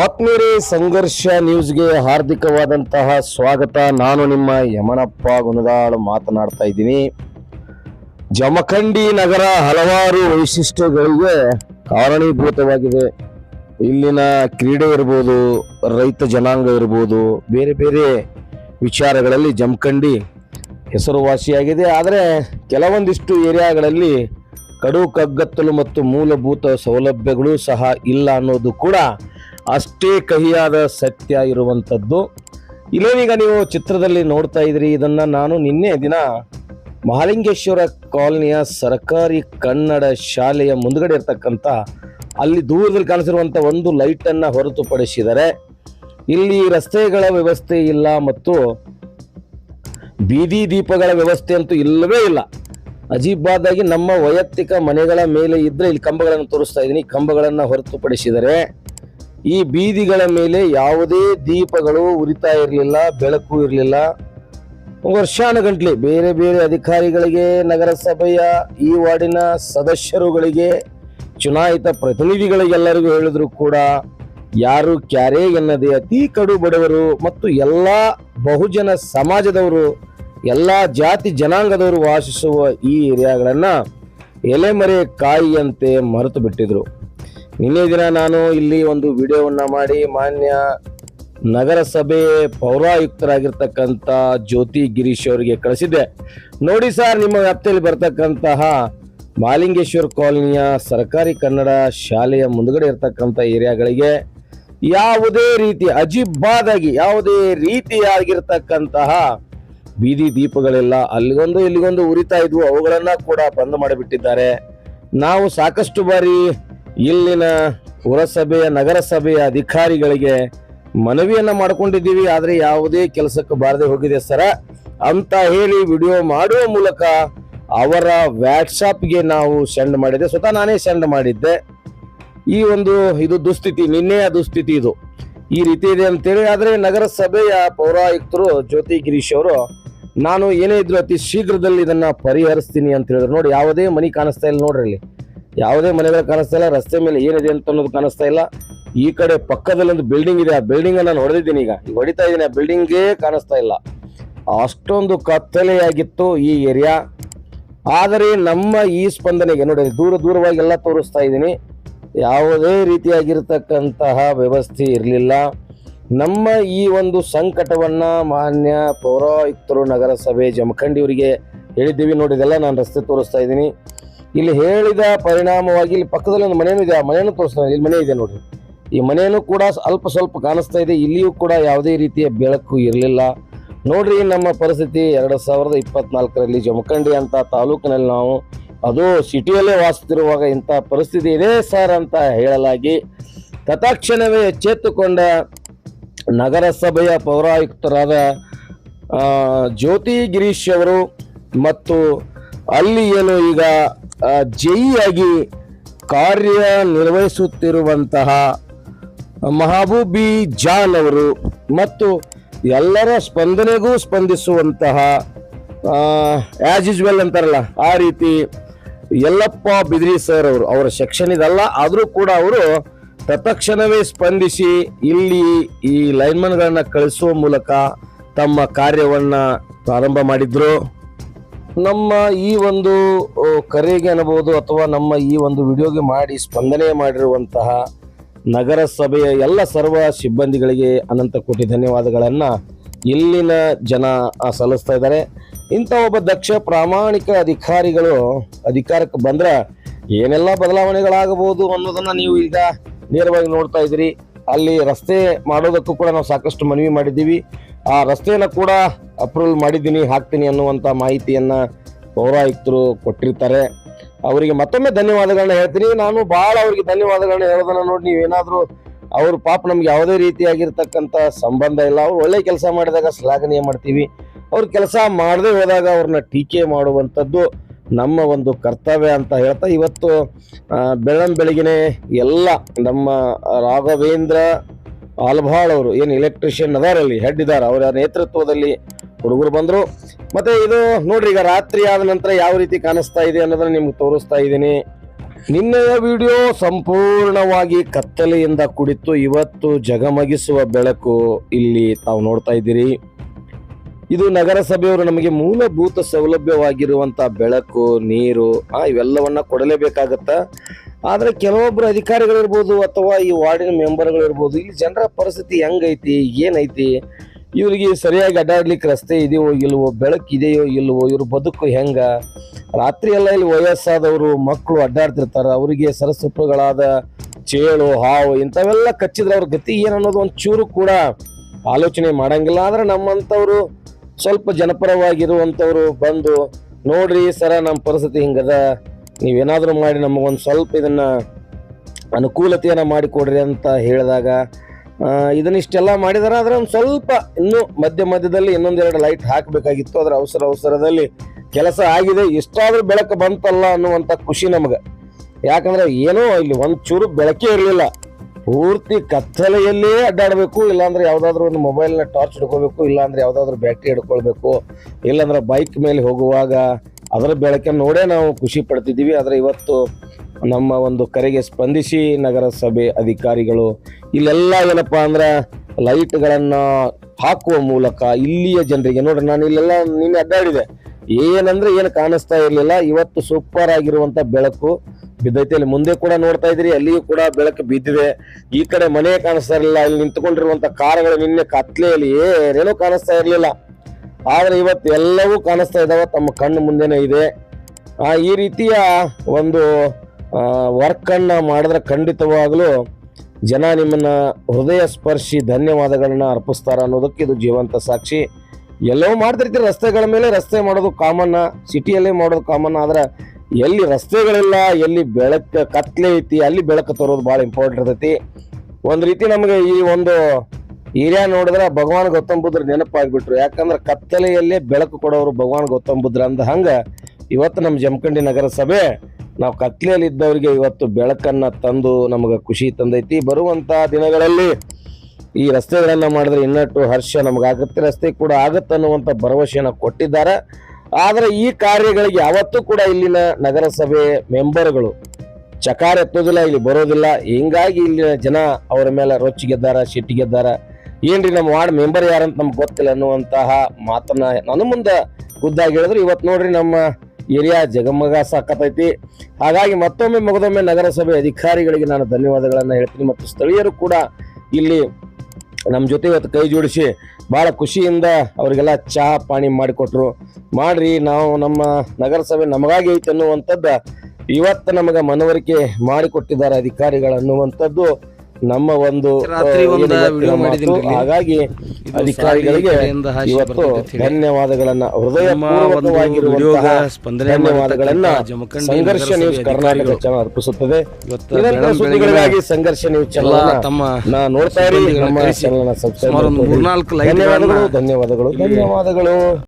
ಆತ್ಮೀಯರೇ, ಸಂಘರ್ಷ ನ್ಯೂಸ್ಗೆ ಹಾರ್ದಿಕವಾದಂತಹ ಸ್ವಾಗತ. ನಾನು ನಿಮ್ಮ ಯಮನಪ್ಪ ಗುಣದಾಳು ಮಾತನಾಡ್ತಾ ಇದ್ದೀನಿ. ಜಮಖಂಡಿ ನಗರ ಹಲವಾರು ವೈಶಿಷ್ಟ್ಯಗಳಿಗೆ ಕಾರಣೀಭೂತವಾಗಿದೆ. ಇಲ್ಲಿನ ಕ್ರೀಡೆ ಇರ್ಬೋದು, ರೈತ ಜನಾಂಗ ಇರ್ಬೋದು, ಬೇರೆ ಬೇರೆ ವಿಚಾರಗಳಲ್ಲಿ ಜಮಖಂಡಿ ಹೆಸರುವಾಸಿಯಾಗಿದೆ. ಆದರೆ ಕೆಲವೊಂದಿಷ್ಟು ಏರಿಯಾಗಳಲ್ಲಿ ಕಡು ಕಗ್ಗತ್ತಲು ಮತ್ತು ಮೂಲಭೂತ ಸೌಲಭ್ಯಗಳು ಸಹ ಇಲ್ಲ ಅನ್ನೋದು ಕೂಡ ಅಷ್ಟೇ ಕಹಿಯಾದ ಸತ್ಯ ಇರುವಂಥದ್ದು ಇಲ್ಲೇನೀಗ ನೀವು ಚಿತ್ರದಲ್ಲಿ ನೋಡ್ತಾ ಇದ್ರಿ, ಇದನ್ನ ನಾನು ನಿನ್ನೆ ದಿನ ಮಹಾಲಿಂಗೇಶ್ವರ ಕಾಲನಿಯ ಸರ್ಕಾರಿ ಕನ್ನಡ ಶಾಲೆಯ ಮುಂದುಗಡೆ ಇರ್ತಕ್ಕಂಥ ಅಲ್ಲಿ ದೂರದಲ್ಲಿ ಕಾಣಿಸಿರುವಂಥ ಒಂದು ಲೈಟನ್ನು ಹೊರತುಪಡಿಸಿದರೆ, ಇಲ್ಲಿ ರಸ್ತೆಗಳ ವ್ಯವಸ್ಥೆ ಇಲ್ಲ ಮತ್ತು ಬೀದಿ ದೀಪಗಳ ವ್ಯವಸ್ಥೆ ಅಂತೂ ಇಲ್ಲವೇ ಇಲ್ಲ. ಅಜೀಬಾದಾಗಿ ನಮ್ಮ ವೈಯಕ್ತಿಕ ಮನೆಗಳ ಮೇಲೆ ಇದ್ದರೆ ಇಲ್ಲಿ ಕಂಬಗಳನ್ನು ತೋರಿಸ್ತಾ ಇದ್ದೀನಿ. ಕಂಬಗಳನ್ನು ಹೊರತುಪಡಿಸಿದರೆ ಈ ಬೀದಿಗಳ ಮೇಲೆ ಯಾವುದೇ ದೀಪಗಳು ಉರಿತಾ ಇರಲಿಲ್ಲ, ಬೆಳಕು ಇರಲಿಲ್ಲ. ವರ್ಷಾನುಗಂಟ್ಲೆ ಬೇರೆ ಬೇರೆ ಅಧಿಕಾರಿಗಳಿಗೆ, ನಗರಸಭೆಯ ಈ ವಾರ್ಡಿನ ಸದಸ್ಯರುಗಳಿಗೆ, ಚುನಾಯಿತ ಪ್ರತಿನಿಧಿಗಳಿಗೆಲ್ಲರಿಗೂ ಹೇಳಿದ್ರು ಕೂಡ, ಯಾರು ಕ್ಯಾರೆ ಎನ್ನದೆ ಅತಿ ಕಡು ಬಡವರು ಮತ್ತು ಎಲ್ಲ ಬಹುಜನ ಸಮಾಜದವರು, ಎಲ್ಲ ಜಾತಿ ಜನಾಂಗದವರು ವಾಸಿಸುವ ಈ ಏರಿಯಾಗಳನ್ನು ಎಲೆಮರೆ ಕಾಯಿಯಂತೆ ಮರೆತು ಬಿಟ್ಟಿದ್ರು. ನಿನ್ನೆ ದಿನ ನಾನು ಇಲ್ಲಿ ಒಂದು ವಿಡಿಯೋವನ್ನು ಮಾಡಿ ಮಾನ್ಯ ನಗರಸಭೆ ಪೌರಾಯುಕ್ತರಾಗಿರ್ತಕ್ಕಂಥ ಜ್ಯೋತಿ ಗಿರೀಶ್ ಅವರಿಗೆ ಕಳಿಸಿದ್ದೆ. ನೋಡಿ ಸರ್, ನಿಮ್ಮ ವ್ಯಾಪ್ತಿಯಲ್ಲಿ ಬರ್ತಕ್ಕಂತಹ ಮಾಲಿಂಗೇಶ್ವರ ಕಾಲೋನಿಯ ಸರ್ಕಾರಿ ಕನ್ನಡ ಶಾಲೆಯ ಮುಂದುಗಡೆ ಇರತಕ್ಕಂಥ ಏರಿಯಾಗಳಿಗೆ ಯಾವುದೇ ರೀತಿ ಅಜಿಬ್ಬಾದಾಗಿ ಯಾವುದೇ ರೀತಿಯಾಗಿರ್ತಕ್ಕಂತಹ ಬೀದಿ ದೀಪಗಳೆಲ್ಲ ಅಲ್ಲಿಗೊಂದು ಇಲ್ಲಿಗೊಂದು ಉರಿತಾ ಇದ್ವು, ಅವುಗಳನ್ನ ಕೂಡ ಬಂದ್ ಮಾಡಿಬಿಟ್ಟಿದ್ದಾರೆ. ನಾವು ಸಾಕಷ್ಟು ಬಾರಿ ಇಲ್ಲಿನ ಪುರಸಭೆಯ ನಗರಸಭೆಯ ಅಧಿಕಾರಿಗಳಿಗೆ ಮನವಿಯನ್ನ ಮಾಡ್ಕೊಂಡಿದ್ದೀವಿ, ಆದ್ರೆ ಯಾವುದೇ ಕೆಲಸಕ್ಕೆ ಬಾರದೆ ಹೋಗಿದೆ ಸರ. ಅಂತ ಹೇಳಿ ವಿಡಿಯೋ ಮಾಡುವ ಮೂಲಕ ಅವರ ವ್ಯಾಟ್ಸಾಪ್ಗೆ ನಾವು ಸೆಂಡ್ ಮಾಡಿದ್ದೆ. ಸ್ವತಃ ನಾನೇ ಸೆಂಡ್ ಮಾಡಿದ್ದೆ. ಈ ಒಂದು ಇದು ದುಸ್ಥಿತಿ ನಿನ್ನೆಯ ದುಸ್ಥಿತಿ ಇದು. ಈ ರೀತಿ ಇದೆ ಅಂತೇಳಿ, ಆದ್ರೆ ನಗರಸಭೆಯ ಪೌರಾಯುಕ್ತರು ಜ್ಯೋತಿ ಗಿರೀಶ್ ಅವರು, ನಾನು ಏನೇ ಇದ್ರು ಅತಿ ಶೀಘ್ರದಲ್ಲಿ ಇದನ್ನ ಪರಿಹರಿಸ್ತೀನಿ ಅಂತ ಹೇಳಿದ್ರು. ನೋಡಿ, ಯಾವುದೇ ಮನಿ ಕಾಣಿಸ್ತಾ ಇಲ್ಲ ನೋಡ್ರಿ ಇಲ್ಲಿ ಯಾವುದೇ ಮನೆಗಳು ಕಾಣಿಸ್ತಾ ಇಲ್ಲ, ರಸ್ತೆ ಮೇಲೆ ಏನಿದೆ ಅಂತ ಅನ್ನೋದು ಕಾಣಿಸ್ತಾ ಇಲ್ಲ. ಈ ಕಡೆ ಪಕ್ಕದಲ್ಲಿ ಒಂದು ಬಿಲ್ಡಿಂಗ್ ಇದೆ, ಆ ಬಿಲ್ಡಿಂಗ್ ನಾನು ಹೊಡೆದಿದ್ದೀನಿ ಈಗ. ಈಗ ಹೊಡಿತಾ ಇದ್ದೀನಿ, ಆ ಬಿಲ್ಡಿಂಗೇ ಕಾಣಿಸ್ತಾ ಇಲ್ಲ. ಅಷ್ಟೊಂದು ಕತ್ತಲೆಯಾಗಿತ್ತು ಈ ಏರಿಯಾ ಆದರೆ ನಮ್ಮ ಈ ಸ್ಪಂದನೆಗೆ ನೋಡಿ, ದೂರ ದೂರವಾಗಿ ಎಲ್ಲ ತೋರಿಸ್ತಾ ಇದ್ದೀನಿ. ಯಾವುದೇ ರೀತಿಯಾಗಿರ್ತಕ್ಕಂತಹ ವ್ಯವಸ್ಥೆ ಇರಲಿಲ್ಲ. ನಮ್ಮ ಈ ಒಂದು ಸಂಕಟವನ್ನು ಮಾನ್ಯ ಪೌರಾಯುಕ್ತರು ನಗರಸಭೆ ಜಮಖಂಡಿಯವರಿಗೆ ಹೇಳಿದ್ದೀವಿ, ನೋಡಿದೆಲ್ಲ ನಾನು ರಸ್ತೆ ತೋರಿಸ್ತಾ ಇದ್ದೀನಿ. ಇಲ್ಲಿ ಹೇಳಿದ ಪರಿಣಾಮವಾಗಿ ಇಲ್ಲಿ ಪಕ್ಕದಲ್ಲಿ ಒಂದು ಮನೆಯೂ ಇದೆ, ಆ ಮನೆಯನ್ನು ತೋರಿಸ್ತಾ ಇಲ್ಲಿ ಮನೆ ಇದೆ ನೋಡ್ರಿ. ಈ ಮನೆಯೂ ಕೂಡ ಅಲ್ಪ ಸ್ವಲ್ಪ ಕಾಣಿಸ್ತಾ ಇದೆ. ಇಲ್ಲಿಯೂ ಕೂಡ ಯಾವುದೇ ರೀತಿಯ ಬೆಳಕು ಇರಲಿಲ್ಲ. ನೋಡ್ರಿ ನಮ್ಮ ಪರಿಸ್ಥಿತಿ ಎರಡು ಸಾವಿರದ ಇಪ್ಪತ್ನಾಲ್ಕರಲ್ಲಿ ಜಮಖಂಡಿ ಅಂತ ತಾಲೂಕಿನಲ್ಲಿ ನಾವು ಅದು ಸಿಟಿಯಲ್ಲೇ ವಾಸಿಸುತ್ತಿರುವಾಗ ಇಂಥ ಪರಿಸ್ಥಿತಿ ಇದೆ ಸರ್ ಅಂತ ಹೇಳಲಾಗಿ ತತ್ಕ್ಷಣವೇ ಎಚ್ಚೆತ್ತುಕೊಂಡ ನಗರಸಭೆಯ ಪೌರಾಯುಕ್ತರಾದ ಜ್ಯೋತಿ ಗಿರೀಶ್ ಅವರು ಮತ್ತು ಅಲ್ಲಿ ಏನು ಈಗ ಜೈ ಆಗಿ ಕಾರ್ಯನಿರ್ವಹಿಸುತ್ತಿರುವಂತಹ ಮಹಬೂಬಿ ಜಾನ್ ಅವರು ಮತ್ತು ಎಲ್ಲರ ಸ್ಪಂದನೆಗೂ ಸ್ಪಂದಿಸುವಂತಹ ಆ್ಯಸ್ ಯೂಸ್ವೆಲ್ ಅಂತಾರಲ್ಲ, ಆ ರೀತಿ ಯಲ್ಲಪ್ಪ ಬಿದ್ರಿ ಸರ್ ಅವರು, ಅವರ ಸೆಕ್ಷನ್ ಇದಲ್ಲ ಆದರೂ ಕೂಡ ಅವರು ತತ್ಕ್ಷಣವೇ ಸ್ಪಂದಿಸಿ ಇಲ್ಲಿ ಈ ಲೈನ್ಮನ್ಗಳನ್ನು ಕಳಿಸುವ ಮೂಲಕ ತಮ್ಮ ಕಾರ್ಯವನ್ನ ಪ್ರಾರಂಭ ಮಾಡಿದ್ರು. ನಮ್ಮ ಈ ಒಂದು ಕರೆಗೆ ಅನ್ಬೋದು ಅಥವಾ ನಮ್ಮ ಈ ಒಂದು ವಿಡಿಯೋಗೆ ಮಾಡಿ ಸ್ಪಂದನೆ ಮಾಡಿರುವಂತಹ ನಗರಸಭೆಯ ಎಲ್ಲ ಸರ್ವ ಸಿಬ್ಬಂದಿಗಳಿಗೆ ಅನಂತ ಕೋಟಿ ಧನ್ಯವಾದಗಳನ್ನು ಇಲ್ಲಿನ ಜನ ಸಲ್ಲಿಸ್ತಾ ಇದ್ದಾರೆ. ಇಂಥ ಒಬ್ಬ ದಕ್ಷ ಪ್ರಾಮಾಣಿಕ ಅಧಿಕಾರಿಗಳು ಅಧಿಕಾರಕ್ಕೆ ಬಂದ್ರೆ ಏನೆಲ್ಲ ಬದಲಾವಣೆಗಳಾಗಬಹುದು ಅನ್ನೋದನ್ನು ನೀವು ಈಗ ನೇರವಾಗಿ ನೋಡ್ತಾ ಇದ್ದೀರಿ. ಅಲ್ಲಿ ರಸ್ತೆ ಮಾಡೋದಕ್ಕೂ ಕೂಡ ನಾವು ಸಾಕಷ್ಟು ಮನವಿ ಮಾಡಿದ್ದೀವಿ. ಆ ರಸ್ತೆಯನ್ನು ಕೂಡ ಅಪ್ರೂವಲ್ ಮಾಡಿದ್ದೀನಿ, ಹಾಕ್ತೀನಿ ಅನ್ನುವಂಥ ಮಾಹಿತಿಯನ್ನು ಪೌರಾಯುಕ್ತರು ಕೊಟ್ಟಿರ್ತಾರೆ. ಅವರಿಗೆ ಮತ್ತೊಮ್ಮೆ ಧನ್ಯವಾದಗಳನ್ನ ಹೇಳ್ತೀನಿ. ನಾನು ಭಾಳ ಅವರಿಗೆ ಧನ್ಯವಾದಗಳನ್ನ ಹೇಳೋದನ್ನ ನೋಡಿ ನೀವೇನಾದರೂ ಅವರು ಪಾಪ ನಮ್ಗೆ ಯಾವುದೇ ರೀತಿಯಾಗಿರ್ತಕ್ಕಂಥ ಸಂಬಂಧ ಇಲ್ಲ. ಅವ್ರು ಒಳ್ಳೆ ಕೆಲಸ ಮಾಡಿದಾಗ ಶ್ಲಾಘನೀಯ ಮಾಡ್ತೀವಿ. ಅವ್ರು ಕೆಲಸ ಮಾಡದೇ ಹೋದಾಗ ಅವ್ರನ್ನ ಟೀಕೆ ಮಾಡುವಂಥದ್ದು ನಮ್ಮ ಒಂದು ಕರ್ತವ್ಯ ಅಂತ ಹೇಳ್ತಾ ಇವತ್ತು ಬೆಳ್ಳಂ ಬೆಳಗಿನೇ ಎಲ್ಲ ನಮ್ಮ ರಾಘವೇಂದ್ರ ಆಲ್ಭಾಳ್ ಅವರು, ಏನು ಎಲೆಕ್ಟ್ರಿಷಿಯನ್ ಅದಾರಲ್ಲಿ ಹೆಡ್ ಇದ್ದಾರೆ, ಅವರ ನೇತೃತ್ವದಲ್ಲಿ ಹುಡುಗರು ಬಂದರು. ಮತ್ತು ಇದು ನೋಡ್ರಿ, ಈಗ ರಾತ್ರಿ ಆದ ನಂತರ ಯಾವ ರೀತಿ ಕಾಣಿಸ್ತಾ ಇದೆ ಅನ್ನೋದನ್ನು ನಿಮ್ಗೆ ತೋರಿಸ್ತಾ ಇದ್ದೀನಿ. ನಿನ್ನೆಯ ವಿಡಿಯೋ ಸಂಪೂರ್ಣವಾಗಿ ಕತ್ತಲೆಯಿಂದ ಕುಡಿತು ಇವತ್ತು ಜಗಮಗಿಸುವ ಬೆಳಕು ಇಲ್ಲಿ ತಾವು ನೋಡ್ತಾ ಇದ್ದೀರಿ. ಇದು ನಗರಸಭೆಯವರು ನಮಗೆ ಮೂಲಭೂತ ಸೌಲಭ್ಯವಾಗಿರುವಂತ ಬೆಳಕು, ನೀರು ಇವೆಲ್ಲವನ್ನ ಕೊಡಲೇಬೇಕಾಗತ್ತ? ಆದ್ರೆ ಕೆಲವೊಬ್ರು ಅಧಿಕಾರಿಗಳಿರ್ಬೋದು ಅಥವಾ ಈ ವಾರ್ಡಿನ ಮೆಂಬರ್ಗಳಿರ್ಬೋದು, ಇಲ್ಲಿ ಜನರ ಪರಿಸ್ಥಿತಿ ಹೆಂಗೈತಿ, ಏನೈತಿ? ಇವರಿಗೆ ಸರಿಯಾಗಿ ಅಡ್ಡಾಡ್ಲಿಕ್ಕೆ ರಸ್ತೆ ಇದೆಯೋ ಇಲ್ವೋ, ಬೆಳಕು ಇದೆಯೋ ಇಲ್ವೋ, ಇವ್ರ ಬದುಕು ಹೆಂಗ? ರಾತ್ರಿ ಎಲ್ಲ ಇಲ್ಲಿ ವಯಸ್ಸಾದವರು, ಮಕ್ಕಳು ಅಡ್ಡಾಡ್ತಿರ್ತಾರೆ, ಅವರಿಗೆ ಸರಸೃಪಗಳಾದ ಚೇಳು, ಹಾವು, ಇಂಥವೆಲ್ಲ ಕಚ್ಚಿದ್ರೆ ಅವ್ರ ಗತಿ ಏನು ಅನ್ನೋದು ಒಂದು ಚೂರು ಕೂಡ ಆಲೋಚನೆ ಮಾಡಂಗಿಲ್ಲ. ಆದ್ರೆ ನಮ್ಮಂಥವ್ರು ಸ್ವಲ್ಪ ಜನಪರವಾಗಿರುವಂಥವ್ರು ಬಂದು, ನೋಡ್ರಿ ಸರ ನಮ್ಮ ಪರಿಸ್ಥಿತಿ ಹಿಂಗದ, ನೀವೇನಾದರೂ ಮಾಡಿ ನಮಗೊಂದು ಸ್ವಲ್ಪ ಇದನ್ನು ಅನುಕೂಲತೆಯನ್ನು ಮಾಡಿಕೊಡ್ರಿ ಅಂತ ಹೇಳಿದಾಗ ಇದನ್ನ ಇಷ್ಟೆಲ್ಲ ಮಾಡಿದಾರೆ, ಆದ್ರೆ ಒಂದು ಸ್ವಲ್ಪ ಇನ್ನೂ ಮಧ್ಯ ಮಧ್ಯದಲ್ಲಿ ಇನ್ನೊಂದೆರಡು ಲೈಟ್ ಹಾಕಬೇಕಾಗಿತ್ತು. ಅದರ ಅವಸರ ಅವಸರದಲ್ಲಿ ಕೆಲಸ ಆಗಿದೆ. ಎಷ್ಟಾದರೂ ಬೆಳಕು ಬಂತಲ್ಲ ಅನ್ನುವಂಥ ಖುಷಿ ನಮಗೆ. ಯಾಕಂದ್ರೆ ಏನೋ ಇಲ್ಲಿ ಒಂದು ಚೂರು ಬೆಳಕೇ ಇರಲಿಲ್ಲ. ಪೂರ್ತಿ ಕತ್ತಲೆಯಲ್ಲೇ ಅಡ್ಡಾಡಬೇಕು, ಇಲ್ಲಾಂದ್ರೆ ಯಾವ್ದಾದ್ರು ಒಂದು ಮೊಬೈಲ್ನ ಟಾರ್ಚ್ ಹಿಡ್ಕೋಬೇಕು, ಇಲ್ಲಾಂದ್ರೆ ಯಾವ್ದಾದ್ರು ಬ್ಯಾಟ್ರಿ ಹಿಡ್ಕೊಳ್ಬೇಕು, ಇಲ್ಲಾಂದ್ರೆ ಬೈಕ್ ಮೇಲೆ ಹೋಗುವಾಗ ಅದರ ಬೆಳಕನ್ನು ನೋಡೇ ನಾವು ಖುಷಿ ಪಡ್ತಿದ್ದೀವಿ. ಆದರೆ ಇವತ್ತು ನಮ್ಮ ಒಂದು ಕರೆಗೆ ಸ್ಪಂದಿಸಿ ನಗರಸಭೆ ಅಧಿಕಾರಿಗಳು, ಇಲ್ಲೆಲ್ಲ ಏನಪ್ಪ ಅಂದ್ರೆ ಲೈಟ್ಗಳನ್ನು ಹಾಕುವ ಮೂಲಕ ಇಲ್ಲಿಯ ಜನರಿಗೆ, ನೋಡ್ರಿ ನಾನು ಇಲ್ಲೆಲ್ಲ ನಿನ್ನೆ ಅಡ್ಡಾಡಿದೆ. ಏನಂದ್ರೆ ಏನು ಕಾಣಿಸ್ತಾ ಇರಲಿಲ್ಲ, ಇವತ್ತು ಸೂಪರ್ ಆಗಿರುವಂತ ಬೆಳಕು ಬಿದ್ದೈತೆ ಅಲ್ಲಿ ಮುಂದೆ ಕೂಡ ನೋಡ್ತಾ ಇದ್ರಿ ಅಲ್ಲಿಯೂ ಕೂಡ ಬೆಳಕು ಬಿದ್ದಿದೆ. ಈ ಕಡೆ ಮನೆ ಕಾಣಿಸ್ತಾ ಇರಲಿಲ್ಲ ಅಲ್ಲಿ ನಿಂತ್ಕೊಂಡಿರುವಂತ ಕಾರುಗಳು ನಿನ್ನೆ ಕತ್ಲೆಯಲ್ಲಿ ಏನೇನೂ ಕಾಣಿಸ್ತಾ ಇರಲಿಲ್ಲ. ಆದ್ರೆ ಇವತ್ತು ಎಲ್ಲವೂ ಕಾಣಿಸ್ತಾ ಇದಾವೆ, ತಮ್ಮ ಕಣ್ಣು ಮುಂದೆನೇ ಇದೆ. ಈ ರೀತಿಯ ಒಂದು ವರ್ಕ್ ಅನ್ನ ಮಾಡಿದ್ರೆ ಖಂಡಿತವಾಗಲೂ ಜನ ನಿಮ್ಮನ್ನ ಹೃದಯ ಸ್ಪರ್ಶಿ ಧನ್ಯವಾದಗಳನ್ನ ಅರ್ಪಿಸ್ತಾರ ಅನ್ನೋದಕ್ಕೆ ಇದು ಜೀವಂತ ಸಾಕ್ಷಿ. ಎಲ್ಲವೂ ಮಾಡ್ತಿರ್ತೀರಿ, ರಸ್ತೆಗಳ ಮೇಲೆ ರಸ್ತೆ ಮಾಡೋದು ಕಾಮನ್ನ ಸಿಟಿಯಲ್ಲೇ ಮಾಡೋದು ಕಾಮನ್ ಆದ್ರೆ ಎಲ್ಲಿ ರಸ್ತೆಗಳಿಲ್ಲ, ಎಲ್ಲಿ ಬೆಳಕ, ಕತ್ಲೆ ಐತಿ, ಅಲ್ಲಿ ಬೆಳಕು ತರೋದು ಭಾಳ ಇಂಪಾರ್ಟೆಂಟ್ ಇರ್ತೈತಿ. ಒಂದು ರೀತಿ ನಮಗೆ ಈ ಒಂದು ಏರಿಯಾ ನೋಡಿದ್ರೆ ಭಗವಾನ್ ಗೌತಮ್ ಬುದ್ಧರ ನೆನಪಾಗ್ಬಿಟ್ರು. ಯಾಕಂದ್ರೆ ಕತ್ತಲೆಯಲ್ಲೇ ಬೆಳಕು ಕೊಡೋರು ಭಗವಾನ್ ಗೌತಮ್ ಬುದ್ಧ ಅಂದ ಹಂಗೆ ಇವತ್ತು ನಮ್ಮ ಜಮಖಂಡಿ ನಗರಸಭೆ, ನಾವು ಕತ್ಲೆಯಲ್ಲಿ ಇದ್ದವರಿಗೆ ಇವತ್ತು ಬೆಳಕನ್ನ ತಂದು ನಮಗೆ ಖುಷಿ ತಂದೈತಿ. ಬರುವಂತ ದಿನಗಳಲ್ಲಿ ಈ ರಸ್ತೆಗಳನ್ನು ಮಾಡಿದ್ರೆ ಇನ್ನಷ್ಟು ಹರ್ಷ ನಮಗಾಗುತ್ತೆ ರಸ್ತೆ ಕೂಡ ಆಗುತ್ತೆ ಅನ್ನುವಂಥ ಭರವಸೆಯನ್ನ ಕೊಟ್ಟಿದ್ದಾರೆ. ಆದರೆ ಈ ಕಾರ್ಯಗಳಿಗೆ ಯಾವತ್ತೂ ಕೂಡ ಇಲ್ಲಿನ ನಗರಸಭೆ ಮೆಂಬರ್ಗಳು ಚಕಾರ ಎತ್ತೋದಿಲ್ಲ ಇಲ್ಲಿ ಬರೋದಿಲ್ಲ. ಹಿಂಗಾಗಿ ಇಲ್ಲಿನ ಜನ ಅವರ ಮೇಲೆ ರೊಚ್ಚಿಗೆದ್ದಾರ ಸಿಟ್ಟಿಗೆದ್ದಾರ ಏನ್ರಿ ನಮ್ಮ ವಾರ್ಡ್ ಮೆಂಬರ್ ಯಾರಂತ ನಮ್ಗೆ ಗೊತ್ತಿಲ್ಲ ಅನ್ನುವಂತಹ ಮಾತನ್ನ ನನ್ನ ಮುಂದೆ ಖುದ್ದಾಗಿ ಹೇಳಿದ್ರು ಇವತ್ತು ನೋಡ್ರಿ ನಮ್ಮ ಏರಿಯಾ ಜಗಮಗ ಸಾಕತೈತಿ. ಹಾಗಾಗಿ ಮತ್ತೊಮ್ಮೆ ಮಗದೊಮ್ಮೆ ನಗರಸಭೆ ಅಧಿಕಾರಿಗಳಿಗೆ ನಾನು ಧನ್ಯವಾದಗಳನ್ನು ಹೇಳ್ತೀನಿ ಮತ್ತು ಸ್ಥಳೀಯರು ಕೂಡ ಇಲ್ಲಿ ನಮ್ಮ ಜೊತೆ ಇವತ್ತು ಕೈ ಜೋಡಿಸಿ ಭಾಳ ಖುಷಿಯಿಂದ ಅವರಿಗೆಲ್ಲ ಚಹಾ ಪಾಣಿ ಮಾಡಿಕೊಟ್ರು. ಮಾಡ್ರಿ, ನಾವು ನಮ್ಮ ನಗರಸಭೆ ನಮಗಾಗಿ ಐತೆ ಅನ್ನುವಂಥದ್ದು ಇವತ್ತು ನಮಗೆ ಮನವರಿಕೆ ಮಾಡಿಕೊಟ್ಟಿದ್ದಾರೆ ಅಧಿಕಾರಿಗಳು ಅನ್ನುವಂಥದ್ದು ನಮ್ಮ ಒಂದು. ಹಾಗಾಗಿ ಅಧಿಕಾರಿಗಳಿಗೆ ಇವತ್ತು. ಧನ್ಯವಾದಗಳನ್ನ ಹೃದಯ ಧನ್ಯವಾದಗಳನ್ನ ಸಂಘರ್ಷ ನ್ಯೂಸ್ ಕರ್ನಾಟಕ ಚಾನಲ್ ಅರ್ಪಿಸುತ್ತದೆ. ಸುದ್ದಿಗಳಿಗಾಗಿ ಸಂಘರ್ಷ ನ್ಯೂಸ್ ಚಾನಲ್ ತಮ್ಮ ನಾ ನೋಡ್ತಾ ಇರಿ. ನಮ್ಮ ಲೈಟ್ಗಳನ್ನ ಧನ್ಯವಾದಗಳು ಧನ್ಯವಾದಗಳು ಧನ್ಯವಾದಗಳು.